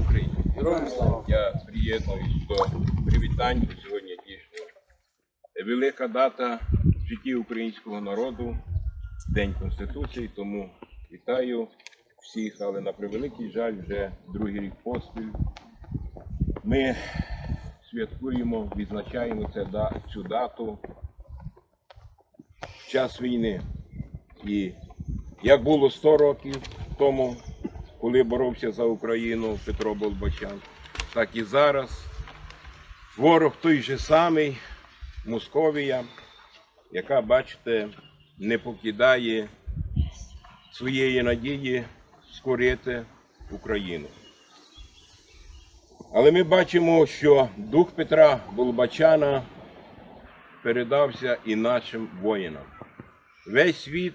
Україні! Героям слава! Я приєднуюсь до привітань, бо сьогодні дійсно велика дата в житті українського народу, День Конституції, тому вітаю всіх, але на превеликий жаль, вже другий рік поспіль. Ми святкуємо, відзначаємо цю дату в час війни. І як було 100 років тому, коли боровся за Україну Петро Болбачан, так і зараз. Ворог той же самий, Московія, яка, бачите, не покидає своєї надії скорити Україну. Але ми бачимо, що дух Петра Болбачана передався і нашим воїнам. Весь світ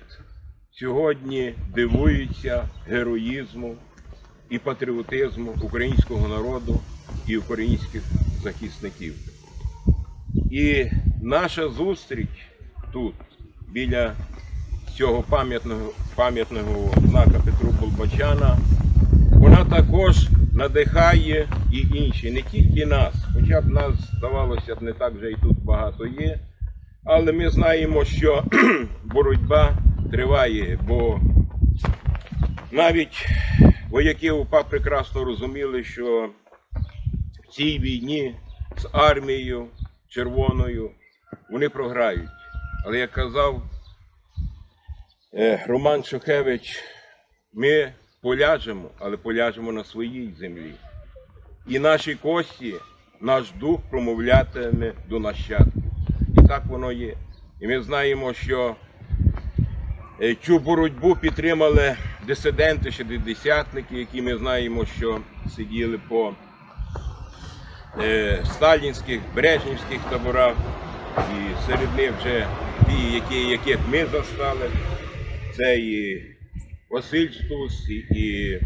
сьогодні дивується героїзму і патріотизму українського народу і українських захисників. І наша зустріч тут, біля цього пам'ятного пам'ятного знака Петру Болбачана, вона також надихає і інші, не тільки нас, хоча б нас, здавалося б, не так вже і тут багато є. Але ми знаємо, що боротьба триває, бо навіть вояки УПА прекрасно розуміли, що в цій війні з армією червоною вони програють. Але як казав е, Роман Шухевич, ми поляжемо, але поляжемо на своїй землі. І наші кості, наш дух промовлятиме до нащадків. І так воно є. І ми знаємо, що цю боротьбу підтримали дисиденти, шестидесятники, які ми знаємо, що сиділи по е, сталінських, брежнівських таборах. І серед них вже ті, які, яких ми застали, це і Василь Стус, і,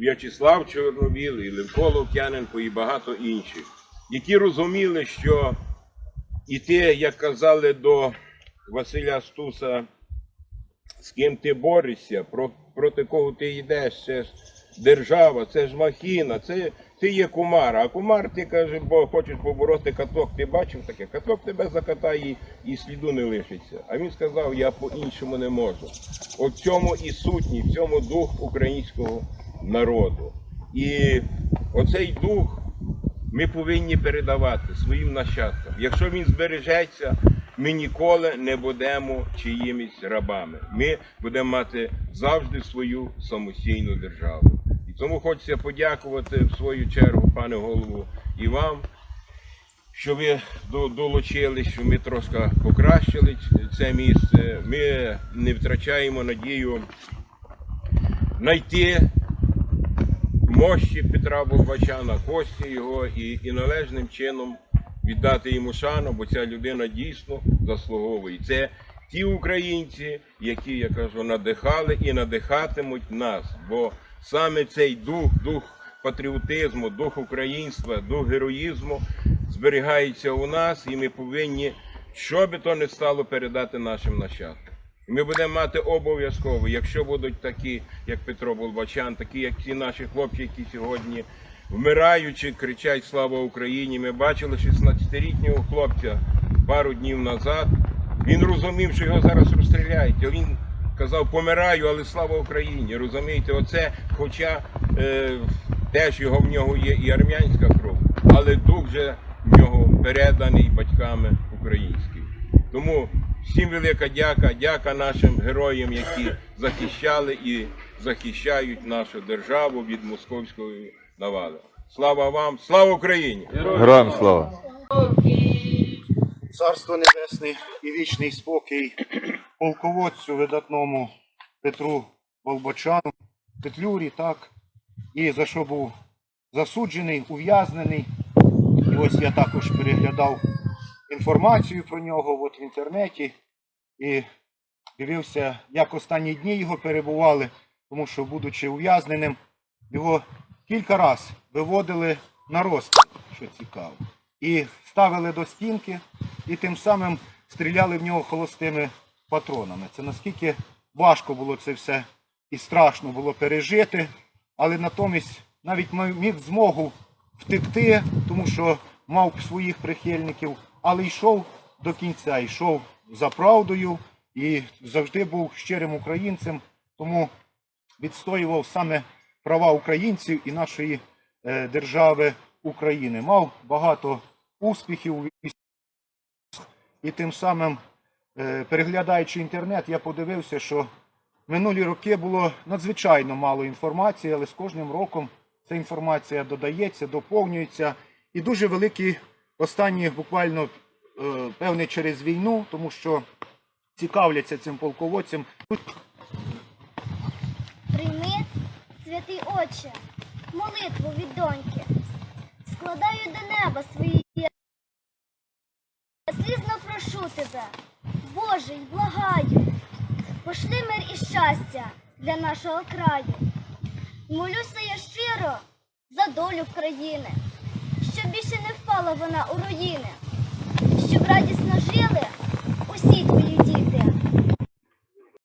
В'ячеслав Чорновіл, і Левко Лук'яненко, і багато інших, які розуміли, що і те, як казали до Василя Стуса, з ким ти борешся, про, проти кого ти йдеш, це ж держава, це ж махіна, це ти є кумар. А кумар ти каже, бо хочеш побороти каток, ти бачив таке, каток тебе закатає і сліду не лишиться. А він сказав, я по-іншому не можу. От в цьому і сутні, в цьому дух українського народу. І оцей дух ми повинні передавати своїм нащадкам. Якщо він збережеться, ми ніколи не будемо чиїмись рабами. Ми будемо мати завжди свою самостійну державу. І тому хочеться подякувати в свою чергу, пане голову, і вам, що ви до- долучились, що ми трошки покращили це місце. Ми не втрачаємо надію знайти мощі Петра Болбачана, кості його і, і належним чином віддати йому шану, бо ця людина дійсно заслуговує. Це ті українці, які, я кажу, надихали і надихатимуть нас. Бо саме цей дух, дух патріотизму, дух українства, дух героїзму зберігається у нас, і ми повинні, що би то не стало, передати нашим нащадкам. Ми будемо мати обов'язково, якщо будуть такі, як Петро Болбачан, такі, як ці наші хлопці, які сьогодні вмираючи, кричать Слава Україні. Ми бачили 16-літнього хлопця пару днів назад. Він розумів, що його зараз розстріляють. Він казав, помираю, але слава Україні. Розумієте, оце, хоча е, теж його в нього є і армянська кров, але дух вже в нього переданий батьками український. Тому всім велика дяка, дяка нашим героям, які захищали і захищають нашу державу від московської навали. Слава вам, слава Україні! Героям слава! Царство Небесне і вічний спокій полководцю видатному Петру Болбочану, Петлюрі, так, і за що був засуджений, ув'язнений. І ось я також переглядав інформацію про нього от в інтернеті і дивився, як останні дні його перебували, тому що, будучи ув'язненим, його кілька разів виводили на розстріл, що цікаво. І ставили до стінки, і тим самим стріляли в нього холостими патронами. Це наскільки важко було це все і страшно було пережити, але натомість навіть міг змогу втекти, тому що мав своїх прихильників, але йшов до кінця, йшов за правдою і завжди був щирим українцем, тому відстоював саме права українців і нашої е, держави України. Мав багато успіхів у війську. і тим самим, е, переглядаючи інтернет, я подивився, що минулі роки було надзвичайно мало інформації, але з кожним роком ця інформація додається, доповнюється. І дуже великі останні буквально е, певне через війну, тому що цікавляться цим полководцем. Прийми, святий Отче, молитву від доньки. Складаю до неба свої. Я слізно прошу тебе, Боже, й благаю, пошли мир і щастя для нашого краю. Молюся я щиро за долю країни, щоб більше не впала вона у руїни, щоб радісно жили